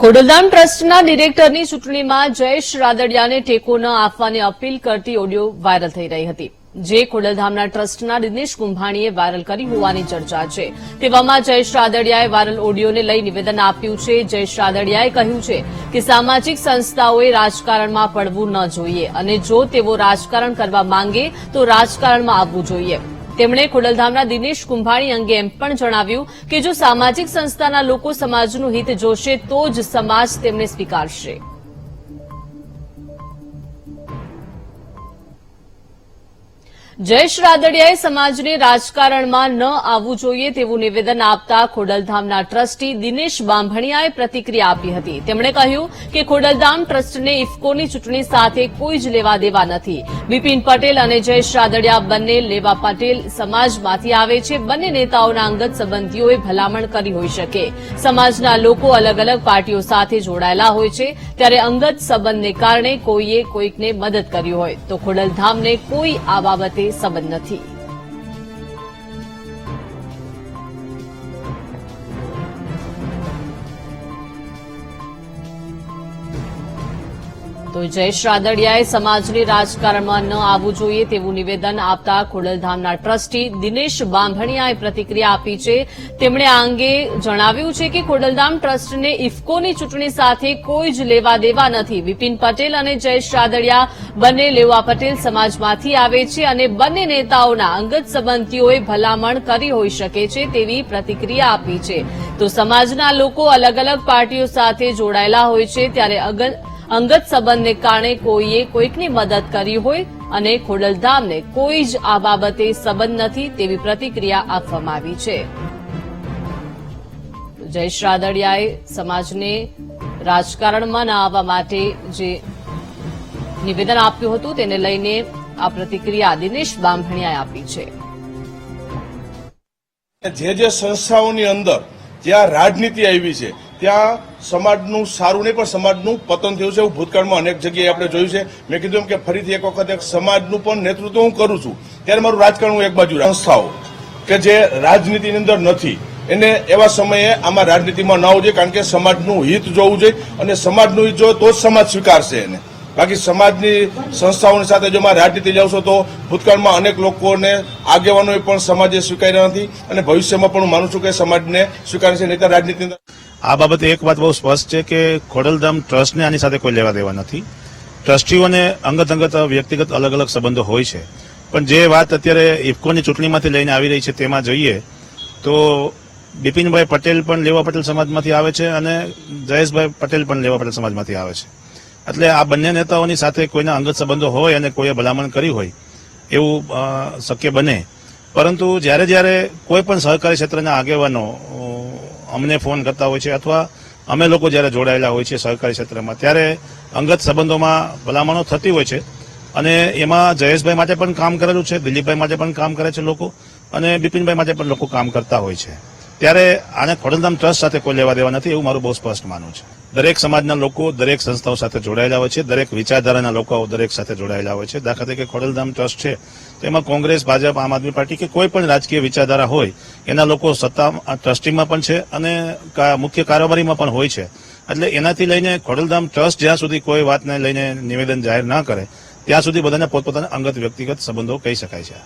ખોડલધામ ટ્રસ્ટના ડિરેક્ટરની ચૂંટણીમાં જયેશ રાદડિયાને ટેકો ન આપવાની અપીલ કરતી ઓડિયો વાયરલ થઈ રહી હતી. જે ખોડલધામના ટ્રસ્ટના દિનેશ કુંભાણીએ વાયરલ કરી હોવાની ચર્ચા છે. તેવામાં જયેશ રાદડિયાએ વાયરલ ઓડિયોને લઈ નિવેદન આપ્યું છે. જયેશ રાદડિયાએ કહ્યું છે કે સામાજિક સંસ્થાઓએ રાજકારણમાં પડવું ન જોઈએ અને જો તેઓ રાજકારણ કરવા માંગે તો રાજકારણમાં આવવું જોઈએ. તેમણે ખોડલધામના દિનેશ કુંભાણી અંગે એમ પણ જણાવ્યું કે જો સામાજિક સંસ્થાના લોકો સમાજનું હિત જોશે, તો જ સમાજ તેમને સ્વીકારશે. જયેશ રાદડિયાએ સમાજને રાજકારણમાં ન આવવું જોઈએ તેવું નિવેદન આપતા ખોડલધામના ટ્રસ્ટી દિનેશ બાંભણિયાએ પ્રતિક્રિયા આપી હતી. તેમણે કહ્યું કે ખોડલધામ ટ્રસ્ટને ઇફકોની ચૂંટણી સાથે કોઈ જ લેવા દેવા નથી. બિપિન પટેલ અને જયેશ રાદડિયા બંને લેવા પટેલ સમાજમાંથી આવે છે. બંને નેતાઓના અંગત સંબંધીઓએ ભલામણ કરી હોઈ શકે. સમાજના લોકો અલગ અલગ પાર્ટીઓ સાથે જોડાયેલા હોય છે. ત્યારે અંગત સંબંધને કારણે કોઈએ કોઈકને મદદ કરી હોય તો ખોડલધામને કોઈ આ બાબતે સંબંધ નથી. તો જયેશ રાદડિયાએ સમાજને રાજકારણમાં ન આવવું જોઈએ તેવું નિવેદન આપતા ખોડલધામના ટ્રસ્ટી દિનેશ બાંભણિયાએ પ્રતિક્રિયા આપી છે. તેમણે આ અંગે જણાવ્યું છે કે ખોડલધામ ટ્રસ્ટને ઇફકોની ચૂંટણી સાથે કોઈ જ લેવા દેવા નથી. બિપિન પટેલ અને જયેશ રાદડિયા બંને લેવા પટેલ સમાજમાંથી આવે છે અને બંને નેતાઓના અંગત સંબંધીઓએ ભલામણ કરી હોઈ શકે છે તેવી પ્રતિક્રિયા આપી છે. તો સમાજના લોકો અલગ અલગ પાર્ટીઓ સાથે જોડાયેલા હોય છે, ત્યારે અંગત સંબંધને કારણે કોઈએ કોઈકની મદદ કરી હોય અને ખોડલધામને કોઈ જ આ બાબતે સંબંધ નથી તેવી પ્રતિક્રિયા આપવામાં આવી છે. જયેશ રાદડિયાએ સમાજને રાજકારણમાં ન આવવા માટે જે નિવેદન આપ્યું હતું તેને લઈને આ પ્રતિક્રિયા દિનેશ બામણીયાએ આપી છે. જે જે સંસ્થાઓની અંદર જ્યાં રાજનીતિ આવી છે ત્યાં સમાજનું સારું નહીં, પણ સમાજનું પતન થયું છે. એવું ભૂતકાળમાં અનેક જગ્યાએ આપણે જોયું છે. મેં કીધું એમ કે ફરીથી એક વખત એક સમાજનું પણ નેતૃત્વ હું કરું છું. ત્યારે મારું રાજકારણ હું એક બાજુ સંસ્થાઓ કે જે રાજનીતિની અંદર નથી. એને એવા સમયે આમાં રાજનીતિમાં ન આવવું જોઈએ, કારણ કે સમાજનું હિત જોવું જોઈએ અને સમાજનું હિત જોવે તો જ સમાજ સ્વીકારશે એને. બાકી સમાજની સંસ્થાઓની સાથે જો રાજનીતિ જાવશો તો ભૂતકાળમાં અનેક લોકોને આગેવાનોએ પણ સમાજે સ્વીકાર્યા નથી અને ભવિષ્યમાં પણ હું માનું છું કે સમાજને સ્વીકારશે નહીં રાજનીતિ આ બાબતે એક વાત બહુ સ્પષ્ટ છે કે ખોડલધામ ટ્રસ્ટને આની સાથે કોઈ લેવા દેવા નથી. ટ્રસ્ટીઓને અંગત અંગત વ્યક્તિગત અલગ અલગ સંબંધો હોય છે. પણ જે વાત અત્યારે ઇફકોની ચૂંટણીમાંથી લઈને આવી રહી છે તેમાં જોઈએ તો બિપિનભાઈ પટેલ પણ લેવા પટેલ સમાજમાંથી આવે છે અને જયેશભાઈ પટેલ પણ લેવા પટેલ સમાજમાંથી આવે છે. એટલે આ બંને નેતાઓની સાથે કોઈના અંગત સંબંધો હોય અને કોઈએ ભલામણ કરી હોય એવું શક્ય બને. પરંતુ જ્યારે જ્યારે કોઈ પણ સહકારી ક્ષેત્રના આગેવાનો અમને ફોન કરતા હોય છે અથવા અમે લોકો જ્યારે જોડાયેલા હોય છે સહકારી ક્ષેત્રમાં, ત્યારે અંગત સંબંધોમાં ભલામણો થતી હોય છે. અને એમાં જયેશભાઈ માટે પણ કામ કરેલું છે, દિલીપભાઈ માટે પણ કામ કરે છે લોકો, અને બિપિનભાઈ માટે પણ લોકો કામ કરતા હોય છે. ત્યારે આને ખોડલધામ ટ્રસ્ટ સાથે કોઈ લેવા દેવા નથી એવું મારું બહુ સ્પષ્ટ માનવું છે. દરેક સમાજના લોકો દરેક સંસ્થાઓ સાથે જોડાયેલા હોય છે, દરેક વિચારધારાના લોકો દરેક સાથે જોડાયેલા હોય છે. દાખલા તરીકે ખોડલધામ ટ્રસ્ટ છે, તેમાં કોંગ્રેસ, ભાજપ, આમ આદમી પાર્ટી કે કોઈ પણ રાજકીય વિચારધારા હોય, એના લોકો સત્તા ટ્રસ્ટીમાં પણ છે અને મુખ્ય કારોબારીમાં પણ હોય છે. એટલે એનાથી લઈને ખોડલધામ ટ્રસ્ટ જ્યાં સુધી કોઈ વાતને લઈને નિવેદન જાહેર ના કરે, ત્યાં સુધી બધાને પોતપોતાના અંગત વ્યક્તિગત સંબંધો કહી શકાય છે.